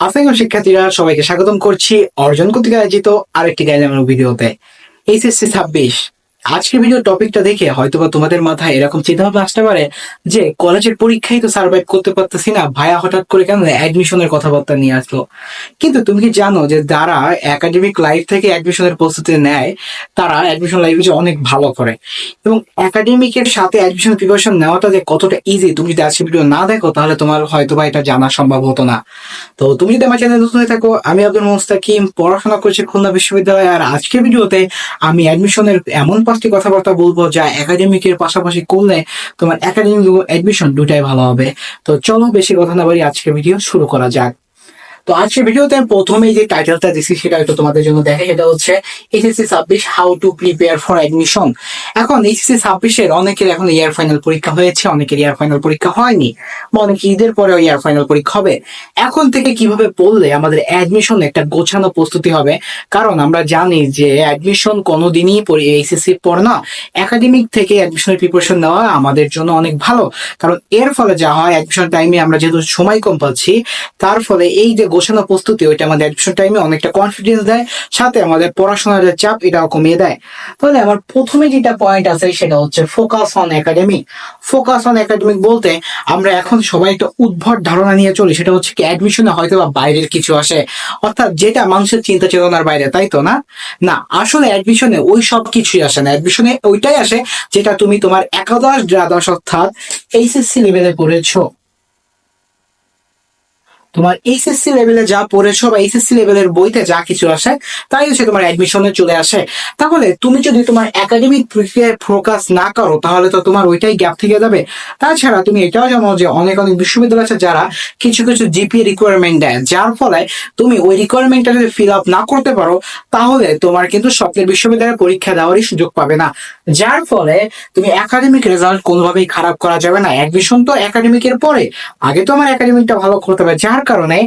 আসসালাম শিক্ষার্থীরা সবাইকে স্বাগতম করছি। অর্জন কর্তৃক আয়োজিত আরেকটি গাইজামের ভিডিওতে। এইচএসসি ছাব্বিশ। আজকের ভিডিও টপিকটা দেখে হয়তোবা তোমাদের মাথায় এরকম চিন্তা ভাবনা আসতে পারে যে কলেজের পরীক্ষায় তো সার্ভাইভ করতে পারতেছি না, ভাইয়া হঠাৎ করে কেন অ্যাডমিশনের কথাবার্তা নিয়ে আসলো? কিন্তু তুমি কি জানো যে যারা একাডেমিক লাইফ থেকে অ্যাডমিশনের প্রস্তুতি নেয়, তারা অ্যাডমিশন লাইফে যে অনেক ভালো করে। এবং একাডেমিকের সাথে অ্যাডমিশন প্রিপারেশন নেওয়াটা যে কতটা ইজি তুমি যদি আজকে ভিডিও না দেখো, তাহলে তোমার হয়তোবা এটা জানা সম্ভব হতো না। তো তুমি যদি আমার চ্যানেল নতুন হয়ে থাকো, আমি আব্দুল মোস্তাকিম, পড়াশোনা করছি খুলনা বিশ্ববিদ্যালয়ে, আর আজকের ভিডিওতে আমি অ্যাডমিশনের এমন পাঁচটি কথাবার্তা বলব যা একাডেমিকের পাশাপাশি করলে তোমার একাডেমিক এডমিশন দুটাই ভালো হবে। তো চলো বেশি কথা না বলি আজকে ভিডিও শুরু করা যাক। তো আজকের ভিডিওতে আমি প্রথমেই যে টাইটেলটা দিচ্ছি সেটা একটু তোমাদের জন্য দেখে, সেটা হচ্ছে এইচএসসি ছাব্বিশ how to prepare for admission এখন এইচএসসি ছাব্বিশের অনেকের এখন ইয়ার ফাইনাল পরীক্ষা হয়েছে, অনেকের ইয়ার ফাইনাল পরীক্ষা হয়নি, বা অনেক ঈদের পরে ইয়ার ফাইনাল পরীক্ষা হবে। এখন থেকে কীভাবে পড়লে আমাদের অ্যাডমিশন একটা গোছানো প্রস্তুতি হবে? কারণ আমরা জানি যে অ্যাডমিশন কোনোদিনই এইচএসসি পর না। একাডেমিক থেকে অ্যাডমিশনের প্রিপারেশন নেওয়া আমাদের জন্য অনেক ভালো। কারণ এর ফলে যা হয় অ্যাডমিশন টাইমে আমরা যেহেতু সময় কম পাচ্ছি, তার ফলে এই যে গোছানো প্রস্তুতি, ওইটা আমাদের অ্যাডমিশন টাইমে অনেকটা কনফিডেন্স দেয়, সাথে আমাদের পড়াশোনার যে চাপ, এটাও কমিয়ে দেয়। তাহলে আমার প্রথমে যেটা পয়েন্ট আছে, সেটা হচ্ছে focus on academic focus on academic বলতে আমরা এখন সবাই একটা উদ্ভট ধারণা নিয়ে চলি, সেটা হচ্ছে কি অ্যাডমিশনে হয়তো বা বাইরের কিছু আসে, অর্থাৎ যেটা মানুষের চিন্তা চেতনার বাইরে, তাই তো না? না, আসলে অ্যাডমিশনে ওই সব কিছুই আসে না। অ্যাডমিশনে ওইটাই আসে যেটা তুমি তোমার একাদশ দ্বাদশ অর্থাৎ এইচএসসি লেভেলে পড়েছো। তোমার এইচএসসি লেভেলে যা পড়েছো বা এইচএসসি লেভেলের বইতে যা কিছু আসে, তাই হচ্ছে তোমার অ্যাডমিশনে চলে আসে। তাহলে তুমি যদি তোমার একাডেমিক প্রক্রিয়ায় ফোকাস না করো, তাহলে তো তোমার ওইটাই গ্যাপ থেকে যাবে। তাছাড়া তুমি এটাও জানো যে অনেক অনেক বিশ্ববিদ্যালয় আছে যারা কিছু কিছু জিপি রিকোয়ারমেন্ট দেয়, যার ফলে তুমি ওই রিকোয়ারমেন্টটা যদি ফিল আপ না করতে পারো, তাহলে তোমার কিন্তু স্বপ্নের বিশ্ববিদ্যালয়ে পরীক্ষা দেওয়ারই সুযোগ পাবে না। যার ফলে তুমি একাডেমিক রেজাল্ট কোনোভাবেই খারাপ করা যাবে না। অ্যাডমিশন তো একাডেমিকের পরে। আগে তো আমার একাডেমিকটা ভালো করতে হবে যার কারণে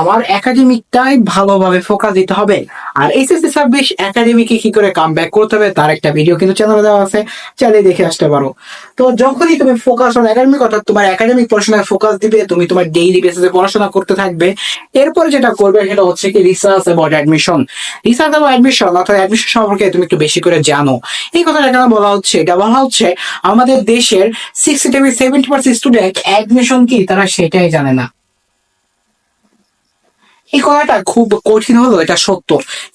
আমার একাডেমিকটাই ভালোভাবে ফোকাস দিতে হবে। আর এসএসসি ছাব্বিশ একাডেমিকে কি করে কাম ব্যাক করতে হবে, তার একটা ভিডিও কিন্তু চ্যানেলে দেওয়া আছে। চালিয়ে দেখে আসতে পারো। তো যখনই তুমি ফোকাস অন একাডেমিক অর্থাৎ তোমার একাডেমিক পড়াশোনায় ফোকাস দিবে, তুমি তোমার ডেইলি বেসিসে পড়াশোনা করতে থাকবে। এরপরে যেটা করবে সেটা হচ্ছে কি research about admission research about admission অর্থাৎ অ্যাডমিশন সম্পর্কে তুমি একটু বেশি করে জানো। এই কথাটা বলা হচ্ছে, এটা বলা হচ্ছে, আমাদের দেশের সিক্সটি থেকে সেভেন্টি পার্সেন্ট স্টুডেন্ট অ্যাডমিশন কি তারা সেটাই জানে না। এই কথাটা খুব কঠিন হলো, এটা সত্য।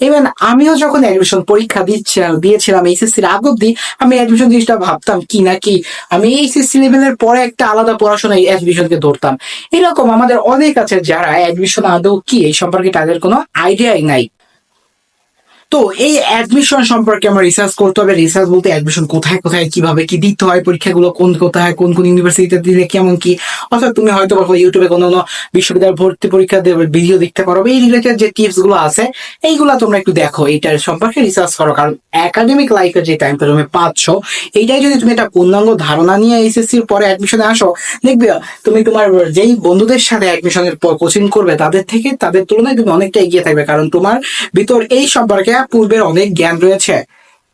ইভেন আমিও যখন অ্যাডমিশন পরীক্ষা দিচ্ছিলাম দিয়েছিলাম এইচএসসির আগ অব্দি আমি অ্যাডমিশন জিনিসটা ভাবতাম, কি না কি? আমি এইচএসসি লেভেলের পরে একটা আলাদা পড়াশোনা অ্যাডমিশনকে ধরতাম। এরকম আমাদের অনেক আছে যারা অ্যাডমিশন আদৌ কি, এই সম্পর্কে তাদের কোনো আইডিয়াই নাই। তো এই অ্যাডমিশন সম্পর্কে আমার রিসার্চ করতে হবে। রিসার্চ বলতে অ্যাডমিশন কোথায় কোথায়, কীভাবে, কি দিতে হয়, পরীক্ষাগুলো কোন, কোথায়, কোন কোন ইউনিভার্সিটিতে দিলে কেমন, কি? অর্থাৎ তুমি হয়তো বা ইউটিউবে কোনো কোনো বিশ্ববিদ্যালয় ভর্তি পরীক্ষা ভিডিও দেখতে পারো, এই রিলেটেড যে টিপসগুলো আছে, এইগুলা তোমরা একটু দেখো। এইটার সম্পর্কে রিসার্চ করো, কারণ একাডেমিক লাইফের যে টাইমটা তুমি পাচ্ছ, এইটাই যদি তুমি একটা পূর্ণাঙ্গ ধারণা নিয়ে এসএসসির পরে অ্যাডমিশনে আসো, দেখবে তুমি তোমার যেই বন্ধুদের সাথে অ্যাডমিশনের কোচিং করবে, তাদের থেকে, তাদের তুলনায় তুমি অনেকটা এগিয়ে থাকবে, কারণ তোমার ভিতর এই সম্পর্কে পূর্বের অনেক জ্ঞান রয়েছে।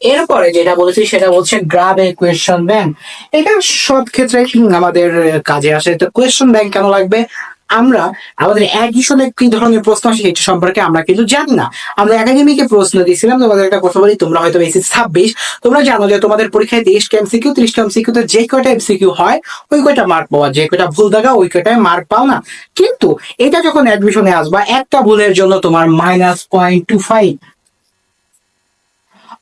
এরপরে যেটা বলেছি সেটা হচ্ছে গ্রাবে কোয়েশ্চন ব্যাংক এটা সব ক্ষেত্রে আমাদের কাজে আসে? তো কোয়েশ্চন ব্যাংক কেন লাগবে? আমরা, আমাদের অ্যাডিশনে কি ধরনের প্রশ্ন আসে সেটা সম্পর্কে আমরা কিন্তু জানি না। আমরা একাডেমিকে প্রশ্ন দিয়েছিলাম, তোমাদের একটা কথা বলি, তোমরা হয়তো বেশি ছাব্বিশ, তোমরা জানো যে তোমাদের পরীক্ষায় তেইশটা এমসিকিউ ত্রিশটা এমসিকিউতে যে কয়টা এমসিকিউ হয়, ওই কয়টা মার্ক পাওয়া যে কয়টা ভুল থাকা, ওই কয়টায় মার্ক পাও না। কিন্তু এটা যখন অ্যাডমিশনে আসবা, একটা ভুলের জন্য তোমার মাইনাস পয়েন্ট টু ফাইভ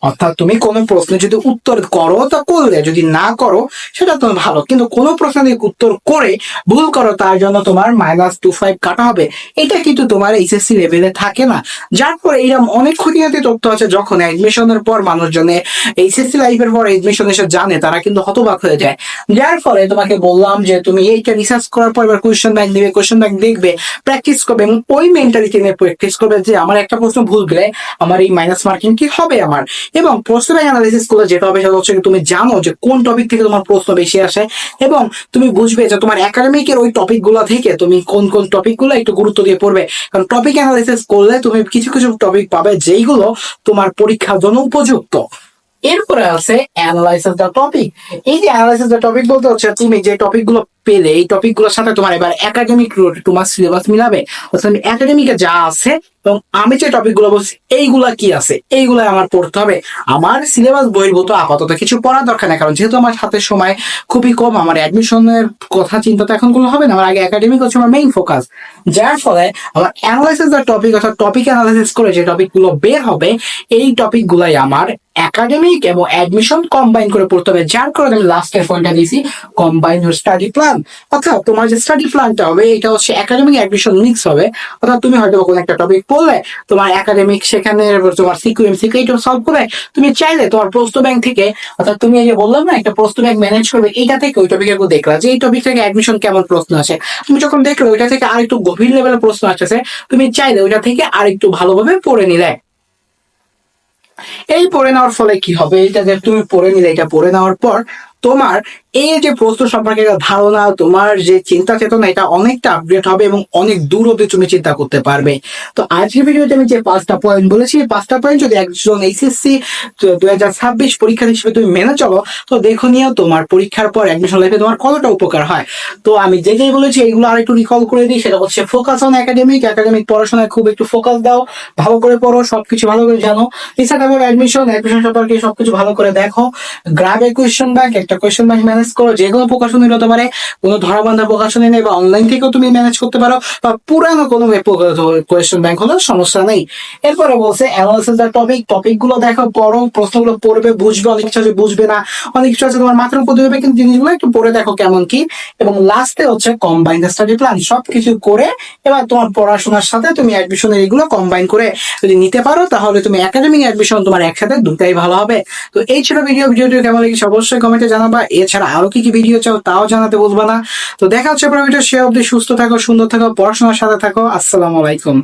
অর্থাৎ তুমি কোনো প্রশ্নের যদি উত্তর করো তা করলে, যদি না করো, সেটা তো ভালো। কিন্তু কোনো প্রশ্ন উত্তর করে ভুল করো, তার জন্য তোমার মাইনাস টু ফাইভ কাটা হবে। এটা কিন্তু তোমার এইচএসসি লেভেলে থাকে না। যার পরে এরকম অনেক খুঁটিনাটি তথ্য আছে। যখন অ্যাডমিশনের পর মানুষজনে এইচএসসি লাইফের পর এডমিশন এসে জানে, তারা কিন্তু হতবাক হয়ে যায়। যার ফলে তোমাকে বললাম যে, তুমি এইটা রিসার্চ করার পর এবার কোয়েশ্চেন ব্যাংক দেবে কোয়েশ্চেন ব্যাংক দেখবে প্র্যাকটিস করবে এবং ওই মেন্টালিটি নিয়ে প্র্যাকটিস করবে যে, আমার একটা প্রশ্ন ভুল গেলে আমার এই মাইনাস মার্কিং কি হবে আমার? এবং প্রশ্ন ব্যাংক অ্যানালিসিস করলে যেটা হবে সেটা হচ্ছে তুমি জানো যে কোন টপিক থেকে তোমার প্রশ্ন বেশি আসে এবং তুমি বুঝবে যে তোমার একাডেমিকের ওই টপিকগুলো থেকে তুমি কোন কোন টপিকগুলো একটু গুরুত্ব দিয়ে পড়বে। কারণ টপিক অ্যানালিসিস করলে তুমি কিছু কিছু টপিক পাবে যেইগুলো তোমার পরীক্ষার জন্য উপযুক্ত। এরপরে আছে অ্যানালাইসিস দ্য টপিক এই যে অ্যানালাইসিস দ্য টপিক বলতে হচ্ছে, তুমি যে টপিকগুলো পেলে, এই টপিকগুলোর সাথে তোমার এবার একাডেমিক তোমার সিলেবাস মিলাবে। অর্থাৎ একাডেমিকে যা আছে এবং আমি যে টপিকগুলো বলছি, এইগুলা কি আছে? এইগুলা আমার পড়তে হবে। আমার সিলেবাস বহির্ভূত আপাতত কিছু পড়ার দরকার নেই, কারণ যেহেতু আমার হাতে সময় খুবই কম, আমার অ্যাডমিশনের কথা চিন্তা তো এখনগুলো হবে না, আমার আগে একাডেমিক হচ্ছে আমার মেইন ফোকাস যার ফলে আমার অ্যানালাইসিস দ্য টপিক অর্থাৎ টপিক অ্যানালাইসিস করে যে টপিকগুলো বের হবে, এই টপিকগুলাই আমার একাডেমিক এবং অ্যাডমিশন কম্বাইন করে পড়তে হবে। যার কারণে আমি লাস্টের পয়েন্টটা দিয়েছি কম্বাইন ইউর স্টাডি প্ল্যান অর্থাৎ তোমার যে স্টাডি প্ল্যানটা হবে, এটা হচ্ছে একাডেমিক অ্যাডমিশন মিক্স হবে। অর্থাৎ তুমি হয়তো কোনো একটা টপিক পড়লে তোমার একাডেমিক সেখানে তোমার সিকিউএম সিকিউরিটি সলভ করে তুমি চাইলে তোমার প্রশ্ন ব্যাংক থেকে, অর্থাৎ তুমি এই যে বললাম না, একটা প্রশ্ন ব্যাংক ম্যানেজ করবে, এইটা থেকে ওই টপিকের দেখলা যে এই টপিক থেকে অ্যাডমিশন কেমন প্রশ্ন আসে। তুমি যখন দেখলে ওইটা থেকে আর একটু গভীর লেভেলের প্রশ্ন আসছে তুমি চাইলে ওইটা থেকে আর একটু ভালোভাবে পড়ে নিলে। এই পড়ে নেওয়ার ফলে কি হবে? এটা যে তুমি পড়ে নিলে এটা পড়ে নেওয়ার পর তোমার এই যে প্রশ্ন সম্পর্কে ধারণা, তোমার যে চিন্তা চেতনা, এটা অনেকটা আপগ্রেড হবে এবং অনেক দূর অব্দি তুমি চিন্তা করতে পারবে। তো আজকের ভিডিওতে আমি যে পাঁচটা পয়েন্ট বলেছি পাঁচটা পয়েন্ট যদি একজন এইচএসসি দুই হাজার ছাব্বিশ পরীক্ষা হিসেবে তুমি মেনে চলো, তো দেখো নিয়েও তোমার পরীক্ষার পর অ্যাডমিশন লাইফে তোমার কতটা উপকার হয়। তো আমি যে যেই বলেছি এইগুলো আর একটু রিকল করে দিই, সেটা হচ্ছে ফোকাস অন একাডেমিক একাডেমিক পড়াশোনায় খুব একটু ফোকাস দাও, ভালো করে পড়ো, সবকিছু ভালো করে জানো। রিসার্চ অ্যাডমিশন অ্যাডমিশন সম্পর্কে সবকিছু ভালো করে দেখো। গ্রাবে কোয়েশ্চেন ব্যাংক একটা কোয়েশ্চেন ব্যাংক ম্যানেজ করো, যে কোনো প্রকাশনী হতে পারে কোনো ধরাবান্ধা প্রকাশনী নেই বা অনলাইন থেকেও তুমি ম্যানেজ করতে পারো বা পুরানো কোনো কোয়েশ্চেন ব্যাংক হলেও সমস্যা নেই। এরপরে বলছে অ্যানালিসিস দ্য টপিক টপিকগুলো দেখো পড়ো প্রশ্নগুলো পড়বে, বুঝবে, অনেক কিছু আছে, বুঝবে না, অনেক কিছু আছে তোমার মাথার উপর দেবে কিন্তু জিনিসগুলো একটু পড়ে দেখো কেমন কি। এবং লাস্টে হচ্ছে কম্বাইন দ্য স্টাডি প্ল্যান সবকিছু করে এবার তোমার পড়াশোনার সাথে তুমি অ্যাডমিশনের এগুলো কম্বাইন করে যদি নিতে পারো, তাহলে তুমি একাডেমিক অ্যাডমিশন তোমার একসাথে দুটাই ভালো হবে। তো এই ছিল ভিডিও ভিডিওটি কেমন লেগেছে অবশ্যই কমেন্টে জানাবা। এছাড়া আরও কি কি ভিডিও চাও তাও জানাতে বলবা না। তো দেখা হচ্ছে আপনার ভিডিও সে অব্দি সুস্থ থাকো, সুন্দর থাকো, পড়াশোনার সাথে থাকো। আসসালামু আলাইকুম।